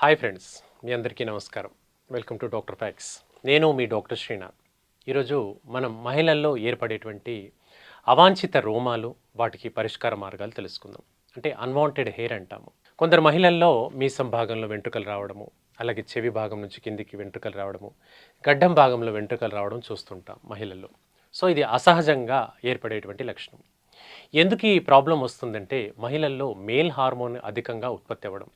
Hi friends మీ అందరికీ నమస్కారం. Welcome to doctor facts. నేను మీ డాక్టర్ శ్రీనాథ్. ఈరోజు మనం మహిళల్లో ఏర్పడేటువంటి అవాంఛిత రోమాలు వాటికి పరిష్కార మార్గాలు తెలుసుకుందాం. అంటే అన్వాంటెడ్ హెయిర్ అంటాము. కొందరు మహిళల్లో మీసం భాగంలో వెంట్రుకలు రావడము అలాగే చెవి భాగం నుంచి కిందికి వెంట్రుకలు రావడము గడ్డం భాగంలో వెంట్రుకలు రావడం చూస్తుంటాం మహిళల్లో. సో ఇది అసహజంగా ఏర్పడేటువంటి లక్షణం. ఎందుకు ఈ ప్రాబ్లం వస్తుందంటే మహిళల్లో మేల్ హార్మోన్ అధికంగా ఉత్పత్తి అవ్వడం.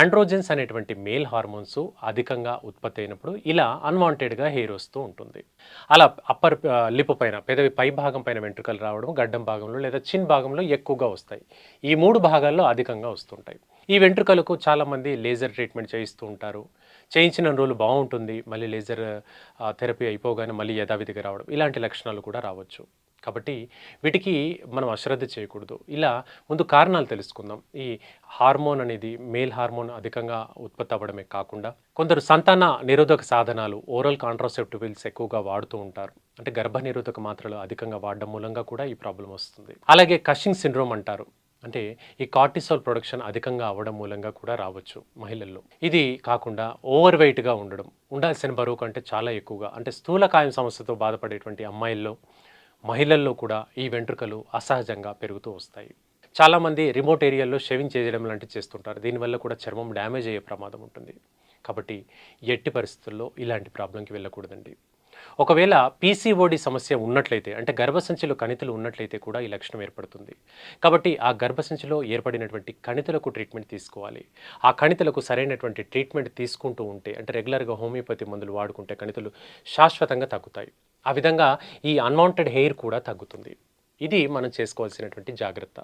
ఆండ్రోజెన్స్ అనేటువంటి మేల్ హార్మోన్స్ అధికంగా ఉత్పత్తి అయినప్పుడు ఇలా అన్వాంటెడ్గా హెయిర్ వస్తూ ఉంటుంది. అలా అప్పర్ లిప్ పైన పెదవి పై భాగం పైన వెంట్రుకలు రావడం గడ్డం భాగంలో లేదా చిన్ భాగంలో ఎక్కువగా వస్తాయి. ఈ మూడు భాగాల్లో అధికంగా వస్తుంటాయి. ఈ వెంట్రుకలకు చాలామంది లేజర్ ట్రీట్మెంట్ చేయిస్తూ ఉంటారు. చేయించిన రోజులు బాగుంటుంది మళ్ళీ లేజర్ థెరపీ అయిపోగానే మళ్ళీ యథావిధిగా రావడం ఇలాంటి లక్షణాలు కూడా రావచ్చు. కాబట్టి వీటికి మనం అశ్రద్ధ చేయకూడదు. ఇలా ముందు కారణాలు తెలుసుకుందాం. ఈ హార్మోన్ అనేది మేల్ హార్మోన్ అధికంగా ఉత్పత్తి అవ్వడమే కాకుండా కొందరు సంతాన నిరోధక సాధనాలు ఓరల్ కాంట్రాసెప్టివిల్స్ ఎక్కువగా వాడుతూ ఉంటారు. అంటే గర్భ నిరోధక మాత్రలు అధికంగా వాడడం మూలంగా కూడా ఈ ప్రాబ్లం వస్తుంది. అలాగే కషింగ్ సిండ్రోమ్ అంటారు. అంటే ఈ కార్టిసాల్ ప్రొడక్షన్ అధికంగా అవ్వడం మూలంగా కూడా రావచ్చు మహిళల్లో. ఇది కాకుండా ఓవర్ వెయిట్గా ఉండడం. ఉండాల్సిన బరువు కంటే చాలా ఎక్కువగా. అంటే స్థూలకాయం సమస్యతో బాధపడేటువంటి అమ్మాయిల్లో మహిళల్లో కూడా ఈ వెంట్రుకలు అసహజంగా పెరుగుతూ వస్తాయి. చాలామంది రిమోట్ ఏరియాల్లో షేవింగ్ చేయడం లాంటివి చేస్తుంటారు. దీనివల్ల కూడా చర్మం డ్యామేజ్ అయ్యే ప్రమాదం ఉంటుంది. కాబట్టి ఎట్టి పరిస్థితుల్లో ఇలాంటి ప్రాబ్లంకి వెళ్ళకూడదండి. ఒకవేళ పీసీఓడి సమస్య ఉన్నట్లయితే అంటే గర్భసంచిలో కణితులు ఉన్నట్లయితే కూడా ఈ లక్షణం ఏర్పడుతుంది. కాబట్టి ఆ గర్భసంచిలో ఏర్పడినటువంటి కణితులకు ట్రీట్మెంట్ తీసుకోవాలి. ఆ కణితులకు సరైనటువంటి ట్రీట్మెంట్ తీసుకుంటూ ఉంటే అంటే రెగ్యులర్గా హోమియోపతి మందులు వాడుకుంటే కణితులు శాశ్వతంగా తగ్గుతాయి. ఆ విధంగా ఈ అన్వాంటెడ్ హెయిర్ కూడా తగ్గుతుంది. ఇది మనం చేసుకోవాల్సినటువంటి జాగ్రత్త.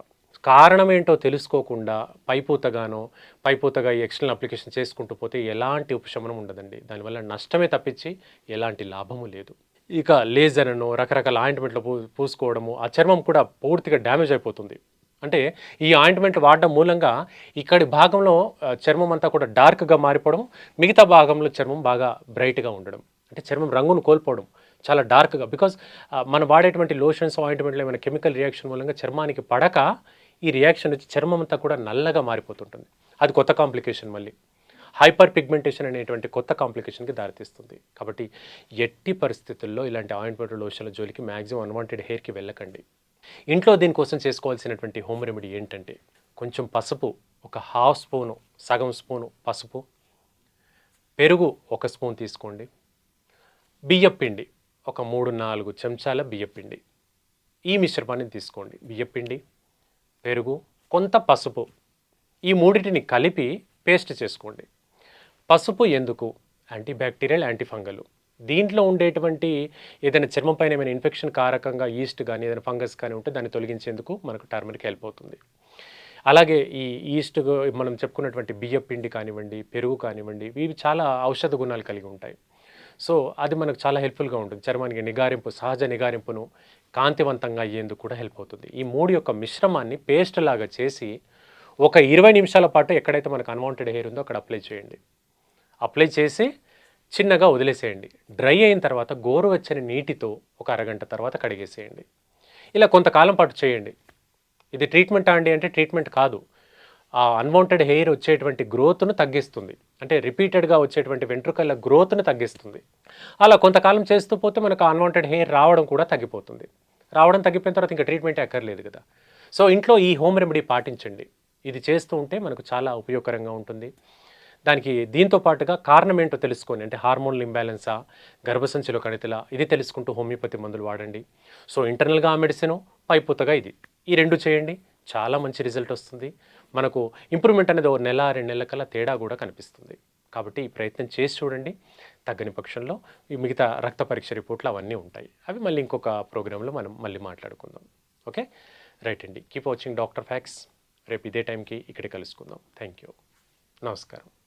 కారణం ఏంటో తెలుసుకోకుండా పైపూతగానో పైపూతగా ఈ ఎక్స్టర్నల్ అప్లికేషన్ చేసుకుంటూ పోతే ఎలాంటి ఉపశమనం ఉండదండి. దానివల్ల నష్టమే తప్పించి ఎలాంటి లాభము లేదు. ఇక లేజర్ అనో రకరకాల ఆయింట్మెంట్లు పూ పూసుకోవడము ఆ చర్మం కూడా పూర్తిగా డ్యామేజ్ అయిపోతుంది. అంటే ఈ ఆయింట్మెంట్ వాడడం మూలంగా ఇక్కడి భాగంలో చర్మం అంతా కూడా డార్క్గా మారిపోవడం మిగతా భాగంలో చర్మం బాగా బ్రైట్గా ఉండడం. అంటే చర్మం రంగును కోల్పోవడం చాలా డార్క్గా. బికాజ్ మనం వాడేటువంటి లోషన్స్ ఆయింట్మెంట్లు ఏమైనా కెమికల్ రియాక్షన్ మూలంగా చర్మానికి పడక ఈ రియాక్షన్ వచ్చి చర్మం అంతా కూడా నల్లగా మారిపోతుంటుంది. అది కొత్త కాంప్లికేషన్ మళ్ళీ. హైపర్ పిగ్మెంటేషన్ అనేటువంటి కొత్త కాంప్లికేషన్కి దారితీస్తుంది. కాబట్టి ఎట్టి పరిస్థితుల్లో ఇలాంటి ఆయింట్మెంట్ లోషన్ల జోలికి మ్యాక్సిమం అన్వాంటెడ్ హెయిర్కి వెళ్ళకండి. ఇంట్లో దీనికోసం చేసుకోవాల్సినటువంటి హోమ్ రెమెడీ ఏంటంటే కొంచెం పసుపు ఒక హాఫ్ స్పూను సగం స్పూను పసుపు పెరుగు ఒక స్పూన్ తీసుకోండి. బియ్యపిండి. ఒక మూడు నాలుగు చెంచాల బియ్యపిండి. ఈ మిశ్రమాన్ని తీసుకోండి. బియ్యపిండి పెరుగు కొంత పసుపు. ఈ మూడింటిని కలిపి పేస్ట్ చేసుకోండి. పసుపు ఎందుకు? Antibacterial antifungal. దీంట్లో ఉండేటువంటి ఏదైనా చర్మం పైన ఏమైనా ఇన్ఫెక్షన్ కారకంగా ఈస్ట్ కానీ ఏదైనా ఫంగస్ కానీ ఉంటే దాన్ని తొలగించేందుకు మనకు టర్మరిక్ హెల్ప్ అవుతుంది. అలాగే ఈ ఈస్ట్ మనం చెప్పుకున్నటువంటి బియ్య పిండి కానివ్వండి పెరుగు కానివ్వండి ఇవి చాలా ఔషధ గుణాలు కలిగి ఉంటాయి. సో అది మనకు చాలా హెల్ప్ఫుల్గా ఉంటుంది. చర్మానికి నిగారింపు సహజ నిగారింపును కాంతివంతంగా అయ్యేందుకు కూడా హెల్ప్ అవుతుంది. ఈ మూడు యొక్క మిశ్రమాన్ని పేస్ట్ లాగా చేసి ఒక ఇరవై నిమిషాల పాటు ఎక్కడైతే మనకు అన్వాంటెడ్ హెయిర్ ఉందో అక్కడ అప్లై చేయండి. అప్లై చేసి చిన్నగా వదిలేసేయండి. డ్రై అయిన తర్వాత గోరువెచ్చని నీటితో ఒక అరగంట తర్వాత కడిగేసేయండి. ఇలా కొంతకాలం పాటు చేయండి. ఇది ట్రీట్మెంట్ అండి అంటే ట్రీట్మెంట్ కాదు. ఆ అన్వాంటెడ్ హెయిర్ వచ్చేటువంటి గ్రోత్ను తగ్గిస్తుంది. అంటే రిపీటెడ్గా వచ్చేటువంటి వెంట్రుకల గ్రోత్ను తగ్గిస్తుంది. అలా కొంతకాలం చేస్తూ పోతే మనకు అన్వాంటెడ్ హెయిర్ రావడం కూడా తగ్గిపోతుంది. రావడం తగ్గిపోయిన తర్వాత ఇంకా ట్రీట్మెంట్ అక్కర్లేదు కదా. సో ఇంట్లో ఈ హోమ్ రెమెడీ పాటించండి. ఇది చేస్తూ ఉంటే మనకు చాలా ఉపయోగకరంగా ఉంటుంది. దానికి దీంతో పాటుగా కారణం ఏంటో తెలుసుకొని అంటే హార్మోన్ల ఇంబ్యాలెన్సా గర్భసంచిలో కణితిలా ఇది తెలుసుకుంటూ హోమియోపతి మందులు వాడండి. సో ఇంటర్నల్గా ఆ మెడిసిన్ పైపూతగా ఇది. ఈ రెండు చేయండి. చాలా మంచి రిజల్ట్ వస్తుంది. మనకు ఇంప్రూవ్మెంట్ అనేది ఓ నెల రెండు నెలల కల్లా తేడా కూడా కనిపిస్తుంది. కాబట్టి ఈ ప్రయత్నం చేసి చూడండి. తగ్గని పక్షంలో ఈ మిగతా రక్త పరీక్ష రిపోర్ట్లు అవన్నీ ఉంటాయి. అవి మళ్ళీ ఇంకొక ప్రోగ్రాంలో మనం మళ్ళీ మాట్లాడుకుందాం. ఓకే? రైట్ అండి. Keep watching doctor facts. రేపు ఇదే టైంకి ఇక్కడ కలుసుకుందాం. థ్యాంక్ యూ నమస్కారం.